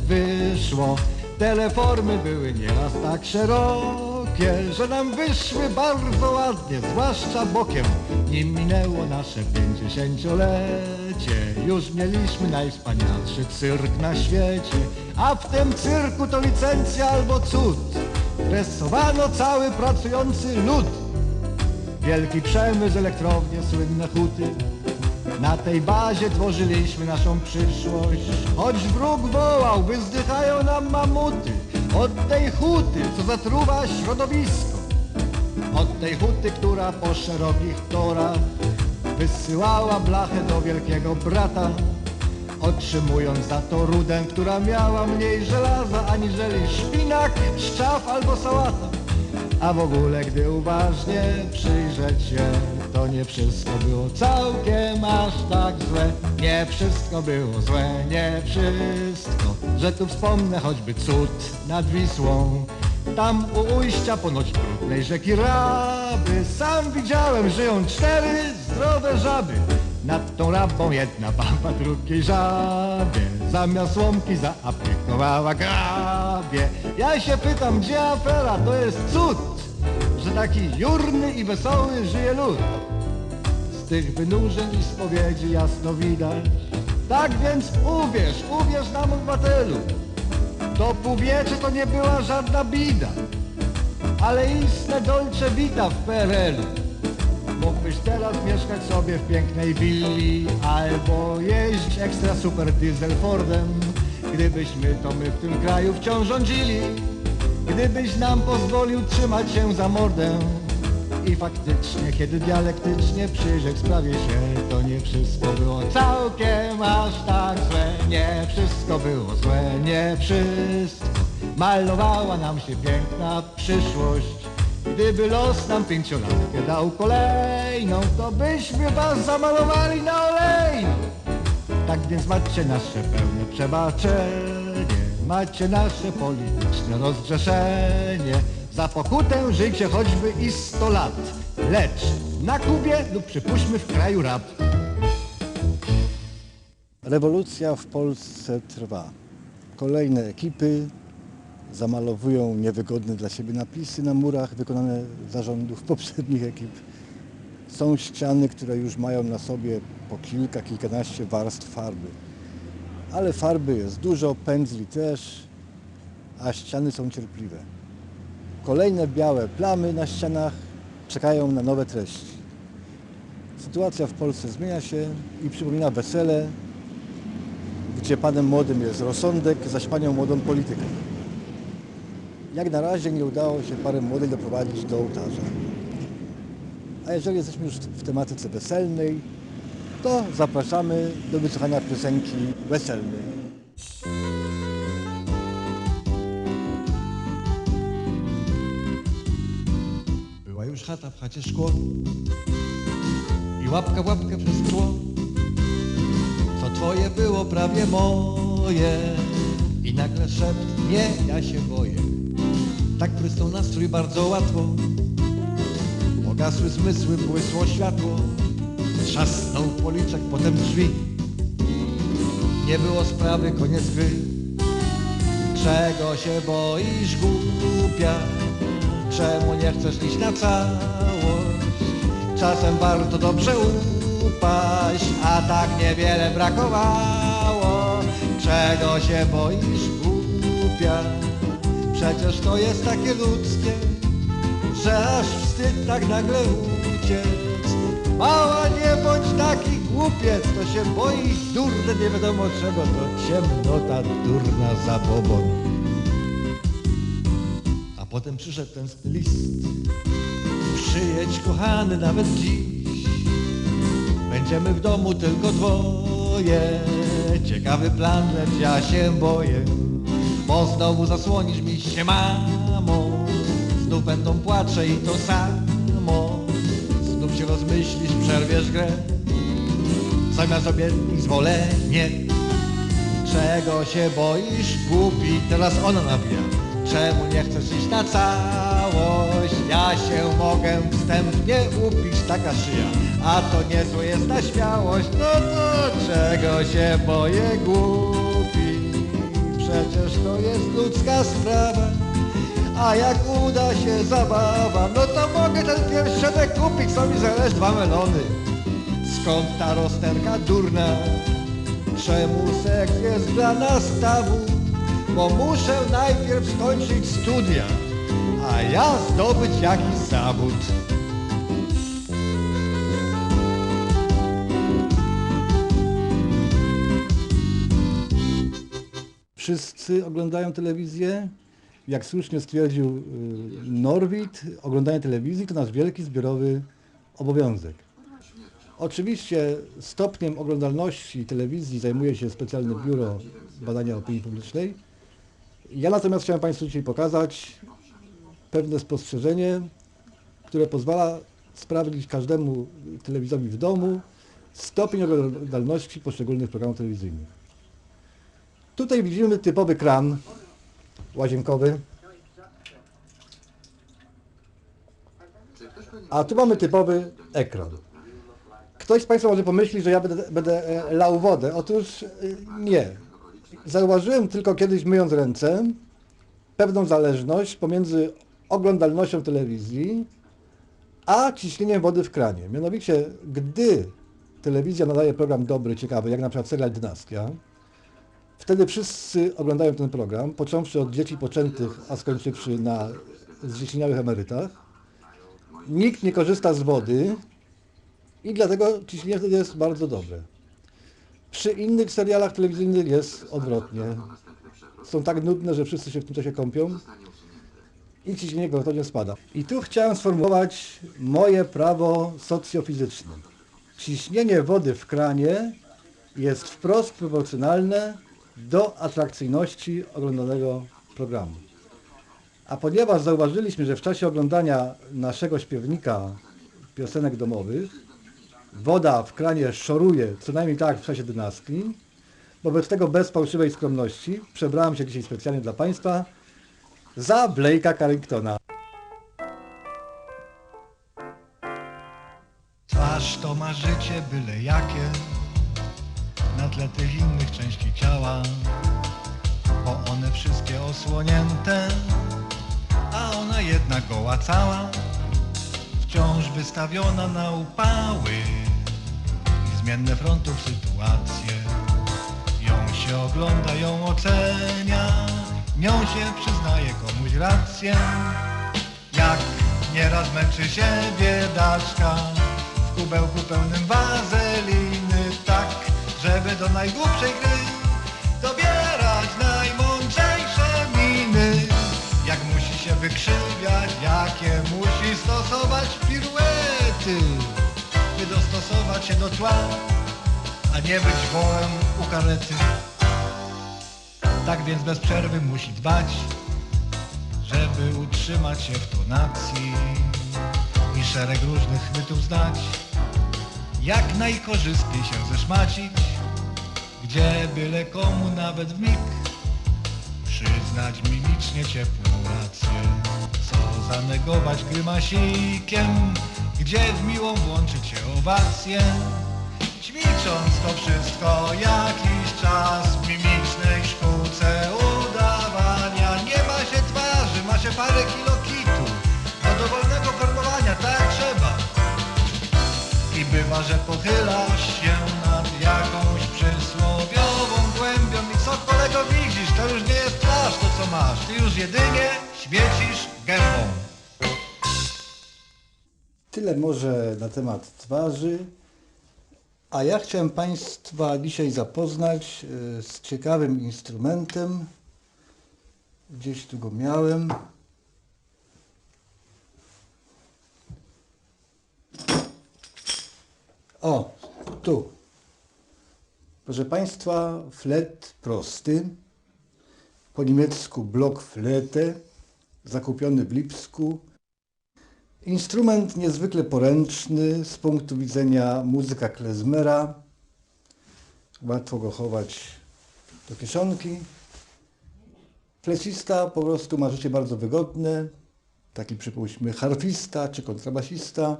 wyszło. Teleformy były nieraz tak szerokie, że nam wyszły bardzo ładnie, zwłaszcza bokiem. Nim minęło nasze pięćdziesięciolecie, już mieliśmy najwspanialszy cyrk na świecie. A w tym cyrku to licencja albo cud, presowano cały pracujący lud. Wielki przemysł, elektrownie, słynne huty. Na tej bazie tworzyliśmy naszą przyszłość. Choć wróg wołał, wyzdychają nam mamuty. Od tej huty, co zatruwa środowisko. Od tej huty, która po szerokich torach wysyłała blachę do wielkiego brata. Otrzymując za to rudę, która miała mniej żelaza aniżeli szpinak, szczaw albo sałata. A w ogóle, gdy uważnie przyjrzeć się, to nie wszystko było całkiem aż tak złe. Nie wszystko było złe, nie wszystko. Że tu wspomnę choćby cud nad Wisłą. Tam u ujścia ponoć brudnej rzeki Raby Sam widziałem, żyją cztery zdrowe żaby Nad tą rabą jedna baba drugiej żabie Zamiast łomki zaaplikowała grabie Ja się pytam, gdzie afera? To jest cud taki jurny i wesoły żyje lud z tych wynurzeń i spowiedzi jasno widać. Tak więc uwierz, uwierz nam obywatelu, to półwiecze to nie była żadna bida, ale istne dolce vita w PRL-u. Mógłbyś teraz mieszkać sobie w pięknej willi albo jeździć ekstra super diesel Fordem, gdybyśmy to my w tym kraju wciąż rządzili, gdybyś nam pozwolił trzymać się za mordę. I faktycznie, kiedy dialektycznie przyjrzeć sprawie się, to nie wszystko było całkiem aż tak złe. Nie wszystko było złe, nie wszystko. Malowała nam się piękna przyszłość. Gdyby los nam pięciolatkę dał kolejną, to byśmy was zamalowali na olejną. Tak więc macie nasze pełne przebaczenie, macie nasze polityczne rozgrzeszenie. Za pokutę żyjcie choćby i sto lat, lecz na Kubie lub przypuśćmy w kraju rab. Rewolucja w Polsce trwa. Kolejne ekipy zamalowują niewygodne dla siebie napisy na murach wykonane zarządów poprzednich ekip. Są ściany, które już mają na sobie po kilka, kilkanaście warstw farby. Ale farby jest dużo, pędzli też, a ściany są cierpliwe. Kolejne białe plamy na ścianach czekają na nowe treści. Sytuacja w Polsce zmienia się i przypomina wesele, gdzie panem młodym jest rozsądek, zaś panią młodą polityka. Jak na razie nie udało się parę młodych doprowadzić do ołtarza. A jeżeli jesteśmy już w tematyce weselnej, to zapraszamy do wysłuchania piosenki weselnej. Była już chata w chacie szkło i łapka łapkę przez szkło. Co twoje było prawie moje i nagle szept, nie, ja się boję. Tak prysnął nastrój bardzo łatwo, pogasły zmysły, błysło światło. Trzasnął policzek, potem drzwi. Nie było sprawy, koniec gry. Czego się boisz, głupia? Czemu nie chcesz iść na całość? Czasem warto dobrze upaść, a tak niewiele brakowało. Czego się boisz, głupia? Przecież to jest takie ludzkie, że aż wstyd tak nagle uciec. Mała, nie bądź taki głupiec, to się boisz, durne, nie wiadomo czego, to ciemnota durna zabobon. A potem przyszedł ten list. Przyjedź kochany nawet dziś. Będziemy w domu tylko dwoje. Ciekawy plan, lecz ja się boję. Bo znowu zasłonisz mi się mamo. Znów będą płacze i to samo. Się rozmyślisz, przerwiesz grę. Zamiast obietnic zwolenie. Czego się boisz, głupi? Teraz ona nawija. Czemu nie chcesz iść na całość? Ja się mogę wstępnie upić, taka szyja. A to niezłe jest ta śmiałość. No to czego się boję, głupi? przecież to jest ludzka sprawa. A jak uda się zabawa, no to mogę ten pierścionek kupić, co mi zależy dwa melony. Skąd ta rozterka durna? Czemu seks jest dla nas tabu? Bo muszę najpierw skończyć studia, a ja zdobyć jakiś zawód. Wszyscy oglądają telewizję. Jak słusznie stwierdził y, Norwid, oglądanie telewizji to nasz wielki zbiorowy obowiązek. Oczywiście stopniem oglądalności telewizji zajmuje się specjalne biuro badania opinii publicznej. Ja natomiast chciałem Państwu dzisiaj pokazać pewne spostrzeżenie, które pozwala sprawdzić każdemu telewizowi w domu stopień oglądalności poszczególnych programów telewizyjnych. Tutaj widzimy typowy kran łazienkowy. A tu mamy typowy ekran. Ktoś z Państwa może pomyśli, że ja będę, będę e, lał wodę. Otóż y, nie. Zauważyłem tylko kiedyś myjąc ręce pewną zależność pomiędzy oglądalnością telewizji a ciśnieniem wody w kranie. Mianowicie, gdy telewizja nadaje program dobry, ciekawy, jak na przykład serial Dynastia, Wtedy wszyscy oglądają ten program, począwszy od dzieci poczętych, a skończywszy na zdziesieniałych emerytach. Nikt nie korzysta z wody i dlatego ciśnienie wtedy jest bardzo dobre. Przy innych serialach telewizyjnych jest odwrotnie. Są tak nudne, że wszyscy się w tym czasie kąpią i ciśnienie gwałtownie spada. I tu chciałem sformułować moje prawo socjofizyczne. Ciśnienie wody w kranie jest wprost proporcjonalne do atrakcyjności oglądanego programu. A ponieważ zauważyliśmy, że w czasie oglądania naszego śpiewnika piosenek domowych woda w kranie szoruje, co najmniej tak w czasie dynastii, wobec tego bez fałszywej skromności przebrałem się dzisiaj specjalnie dla Państwa za Blake'a Carringtona. Twarz to ma życie byle jakie na tle tych innych części ciała, bo one wszystkie osłonięte, a ona jedna goła cała, wciąż wystawiona na upały i zmienne frontów sytuacje. Ją się ogląda, ją ocenia, nią się przyznaje komuś rację. Jak nieraz męczy się biedaczka w kubełku pełnym wazeliny, tak, żeby do najgłupszej gry dobierać najmądrzejsze miny. Jak musi się wykrzywiać, jakie musi stosować piruety, by dostosować się do tła, a nie być wołem u karety. Tak więc bez przerwy musi dbać, żeby utrzymać się w tonacji i szereg różnych chwytów znać, jak najkorzystniej się zeszmacić, gdzie byle komu nawet w mig przyznać mimicznie ciepłą rację, co zanegować grymasikiem, gdzie w miłą włączyć się owację. Ćwicząc to wszystko jakiś czas w mimicznej szkółce udawania. Nie ma się twarzy, ma się parę kilo kitu. Do dowolnego formowania, tak trzeba. I bywa, że pochylasz się masz Ty już jedynie gębą Tyle może na temat twarzy. A ja chciałem Państwa dzisiaj zapoznać e, z ciekawym instrumentem. Gdzieś tu go miałem. O, tu. Proszę Państwa, flet prosty. Po niemiecku Blockflete, zakupiony w Lipsku. Instrument niezwykle poręczny z punktu widzenia muzyka klezmera. Łatwo go chować do kieszonki. Flecista po prostu ma życie bardzo wygodne. Taki przypuśćmy harfista czy kontrabasista